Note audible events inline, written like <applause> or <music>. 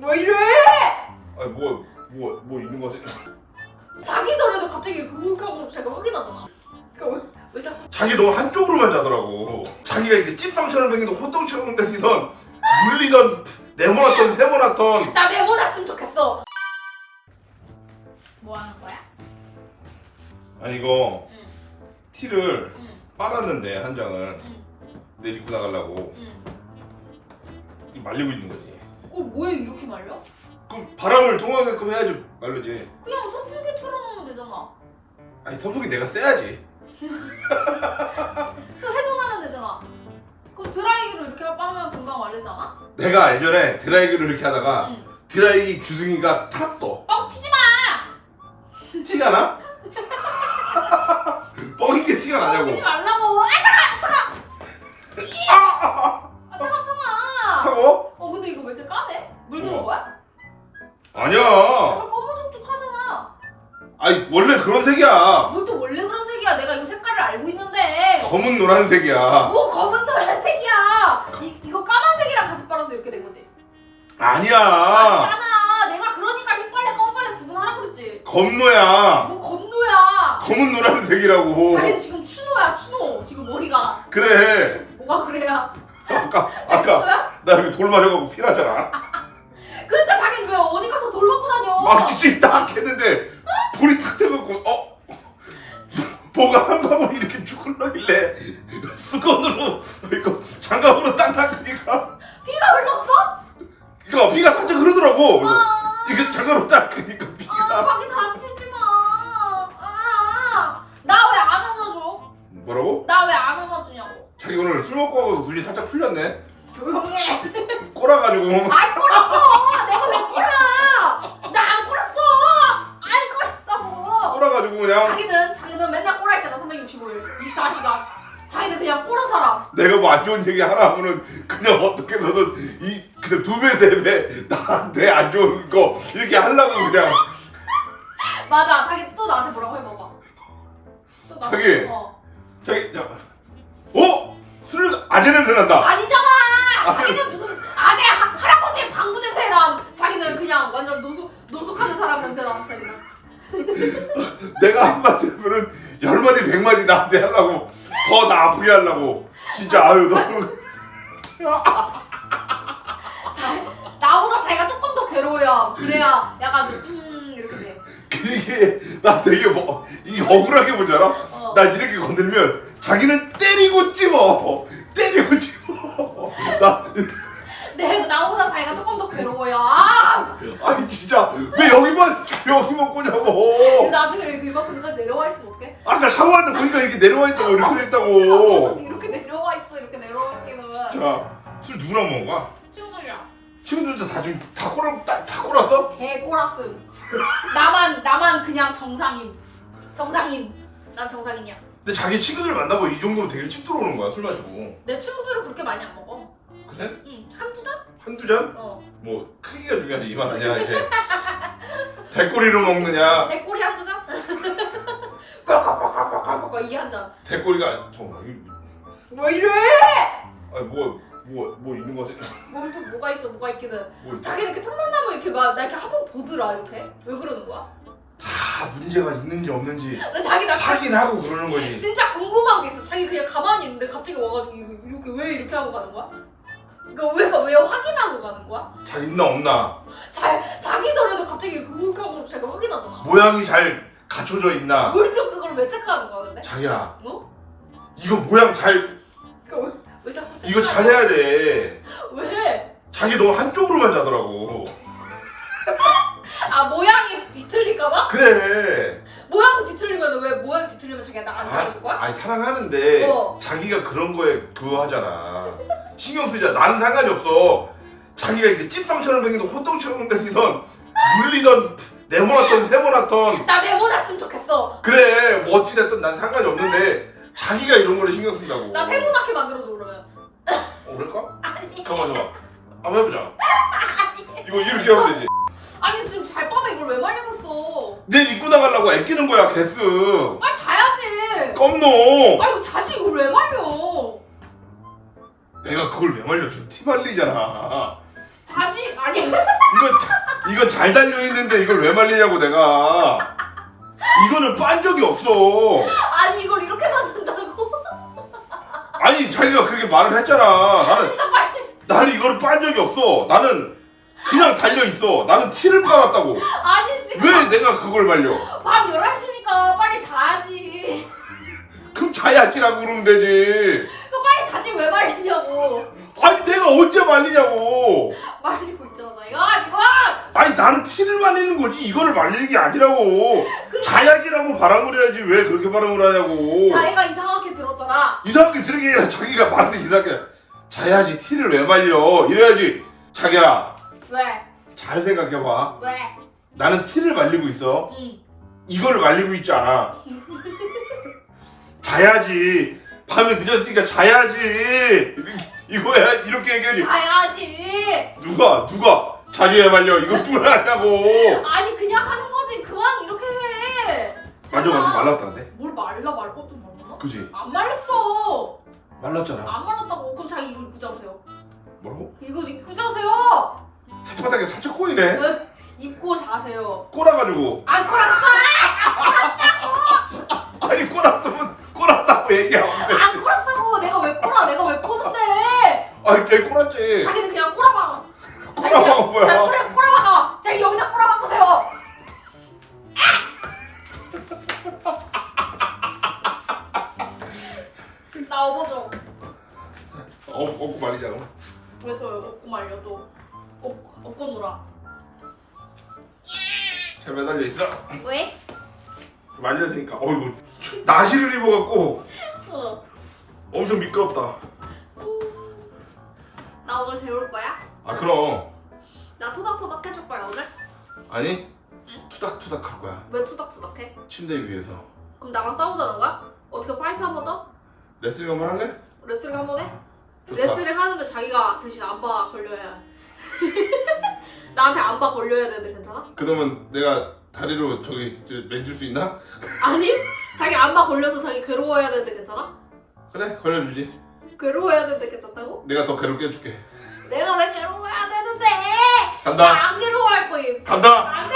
왜 이래? 아니 뭐뭐 뭐 있는 거지? <laughs> 자기 전에도 갑자기 그윽하고 제가 확인하잖아. 그러니까 왜, 왜 자꾸 자기 너무 한쪽으로만 자더라고. 자기가 이렇게 찐빵처럼 생기던 호떡처럼 생기던 물리던 네모났던 세모났던 나 메모놨으면 좋겠어. 뭐 하는 거야? 아니 이거 응, 티를 응, 빨았는데 한 장을 응, 내일 입고 나가려고 응. 이 말리고 있는 거지. 그걸 뭐에 이렇게 말려? 그럼 바람을 통하게끔 해야지 말르지. 그냥 선풍기 틀어놓으면 되잖아. 아니 선풍기 내가 쐬야지. 스 회전하면 되잖아. 그럼 드라이기로 이렇게 빠면 금방 말리지 않아? 내가 예전에 드라이기를 이렇게 하다가 응. 드라이기 주둥이가 탔어. 뻥치지 마! <laughs> 티가 나? <laughs> 뻥인 게 티가 나냐고. 뻥치지 말라고! 아 차가! 차가! <laughs> 타고? 어 근데 이거 왜 이렇게 까매? 물 들어온 거야? 아니야. 내가 검은죽죽하잖아. 아니 원래 그런 색이야. 뭘 또 원래 그런 색이야? 내가 이거 색깔을 알고 있는데. 검은 노란색이야. 뭐 검은 노란색이야? 이, 이거 까만색이랑 같이 빨아서 이렇게 된 거지? 아니야. 아니잖아. 내가 그러니까 흰빨래 검은빨래 구분하라 그랬지. 검노야. 뭐 검노야. 검은 노란색이라고. 자기는 지금 추노야 추노. 지금 머리가. 그래. 뭐가 그래야? 아까 자기 아까 추노야? 나 여기 돌 맞아가고 피나잖아. 그러니까 자기는 왜 어디 가서 돌 먹고 다녀? 막 찌찌 딱 했는데 돌이 탁 쳐갖고 어 뭐가 한 방울 이렇게 죽을러길래 수건으로 자기는 자기는 맨날 꼬라 있잖아. 365일 24시간. 자기는 그냥 꼬란 사람. 내가 뭐 안 좋은 얘기 하나 하면은 그냥 어떻게 해서든 이 그냥 두 배 세 배 나한테 안 좋은 거 이렇게 하려고 그냥 맞아. 자기 또 나한테 뭐라고 해봐봐. 또 나한테- 자기. 어. 자기 야 어? 술 아재 냄새 난다. 아니잖아. 자기는 무슨 아재 하- 할아버지 방구 냄새 나. 자기는 그냥 완전 노숙 노숙하는 사람 냄새 나. 자기는. <laughs> 내가 한마디 하면은 열 마디 백 마디 나한테 하려고 더 나 아프게 하려고 진짜 아유 너무 <laughs> 자, 나보다 자기가 조금 더 괴로워요. 그래야 약간 좀 음, 이렇게 돼. 이게 나 되게 뭐 이게 억울하게 뭔지 알아? 어. 나 이렇게 건들면 자기는 때리고 찝어 때리고 찝어 나 내 나보다 자기가 조금 더 괴로워요. 아! 아니 진짜 왜 여기만 여기만 꼬냐고 근데 나중에 여기 이만큼까지 내려와 있으면 어떡해? 아까 보니까 이렇게 내려와 있다고 이렇게 <laughs> 어떤 이렇게 내려와 있어. 이렇게 내려와 있기는. 자 술 누구랑 먹은 거야? 친구들이야. 친구들도 다 지금 다 꼬라 다, 다 꼬랐어? 개꼬라스. 나만 나만 그냥 정상인. 정상인. 난 정상인이야. 근데 자기 친구들 만나고 이 정도면 되게 칙 들어오는 거야 술 마시고 내 친구들은 그렇게 많이 안 먹어. 그래? 응, 한두 잔? 한두 잔? 어. 뭐 크기가 중요하지 이만 아니야 이제 <laughs> 대꼬리로 먹느냐 대꼬리 한두 잔? <laughs> 뻘컥뻘컥 뻘컥 이게 한 잔. 대꼬리가 잠깐만 이거 왜 이래? 아니 뭐뭐 뭐 있는 거지? <laughs> 몸통 뭐가 있어 뭐가 있기는. 뭐 자기는 이렇게 틈만 나면 이렇게 막 나 이렇게 한 번 보더라 이렇게. 왜 그러는 거야? 다 문제가 있는지 없는지 나 자기 나 확인하고 그러는 거지 진짜 궁금한 게 있어. 자기 그냥 가만히 있는데 갑자기 와가지고 이렇게, 이렇게 왜 이렇게 하고 가는 거야? 그러니까 왜, 왜 확인하고 가는 거야? 잘 있나 없나 자, 자기 전에도 갑자기 그윽하고 제가 확인하잖아. 모양이 잘 갖춰져 있나 뭘또 그걸 왜 체크하는 거야 근데? 자기야 어? 이거 모양 잘 그러니까 왜, 왜 자꾸 이거 잘 해야 돼 왜? 자기 너무 한쪽으로만 자더라고 <laughs> 아 모양이 뒤틀릴까봐? 그래 모양이 뒤틀리면 왜 모양이 뒤틀리면 자기가 나안 사줄 거야? 아니 사랑하는데 어. 자기가 그런 거에 그거 하잖아 신경 쓰자 나는 상관이 없어 자기가 이렇게 찐빵처럼 생기던 호떡처럼 생기던 물리던 네모났던 세모났던. 나 메모놨으면 좋겠어. 그래 뭐 어찌됐든 난 상관이 없는데 자기가 이런 거를 신경 쓴다고. 나 세모나게 만들어줘 그러면. 어, 그럴까? 아니, 잠깐만 잠깐만. 한번 해보자. 이거 이렇게 하면 되지. 아니 지금 잘 밤에 이걸 왜 있어? 내일 입고 나가려고 애끼는 거야 개스. 빨리 자야지. 껌노. 아 이거 자지. 이걸 왜 말려? 내가 그걸 왜 말려? 지금 티 말리잖아. 자 자지. 아니. 이거 자- 이거 잘 달려 있는데 이걸 왜 말리냐고 내가. 이거는 빤 적이 없어. 아니 이걸 이렇게 만든다고? 아니 자기가 그렇게 말을 했잖아. 나는 나는 이거를 빤 적이 없어. 나는 그냥 달려 있어. 나는 티를 깔았다고. 아니 지금 왜 내가 그걸 말려? 밤 11시니까 빨리 자야지 그럼 자야지라고 그러면 되지. 그 빨리 자지 왜 말리냐고 아니 내가 언제 말리냐고. 말리고 이거 가지고! 아니 나는 티를 말리는 거지. 이거를 말리는 게 아니라고. 그 자야지라고 발음을 해야지 왜 그렇게 발음을 하냐고. 자기가 이상하게 들었잖아. 이상하게 들은 게 아니라 자기가 말을 이상하게 자야지 티를 왜 말려? 이래야지. 자기야. 왜? 잘 생각해봐. 왜? 나는 티를 말리고 있어. 응. 이거를 말리고 있지 않아. 자야지. 밤에 늦었으니까 자야지. 이렇게, 이거야. 이렇게 얘기하지. 자야지. 누가 누가 왜 말려. 이거 하냐고. 아니 그냥 하는 거지. 그만 이렇게 해. 맞아 맞아 말랐다는데? 뭘 말라 말고 좀 말랐나? 그지. 안 말렸어. 말랐잖아. 안 말랐다고. 그럼 자기 이거 입고 자세요. 뭐라고? 이거 입고 자세요. 새바닥에 살짝 꼬이네. 왜? 입고 자세요. 꼬라가지고. 안 꼬랐어! 아니 꼬랐으면 꼬랐다고 꼬랐다고 어, 업고 말이자 그럼 왜또 업고 말려 또 업, 업고 놀아 잘 매달려 있어 왜? 말려야 되니까 어이구 나시를 입어갖고 <laughs> 어. 엄청 미끄럽다 나 오늘 재울 거야? 아 그럼 나 토닥토닥 해줄 거야 오늘? 아니 투닥투닥 할 거야 왜 투닥투닥해? 침대 위에서 그럼 나랑 싸우자는 거야? 어떻게 파이트 한 번 더? 레슬링 한번 할래? 레슬링 한 번 해? 좋다 레슬링 하는데 자기가 대신 안바 걸려야 해. <laughs> 나한테 안바 걸려야 되는데 괜찮아? 그러면 내가 다리로 저기 저 맨줄 수 있나? <laughs> 아니 자기 안바 걸려서 자기 괴로워해야 되는데 괜찮아? 그래 걸려주지 괴로워해야 되는데 괜찮다고? 내가 더 괴롭게 해줄게 내가 왜 괴로워해야 되는데 간다 나안 괴로워할 거임 간다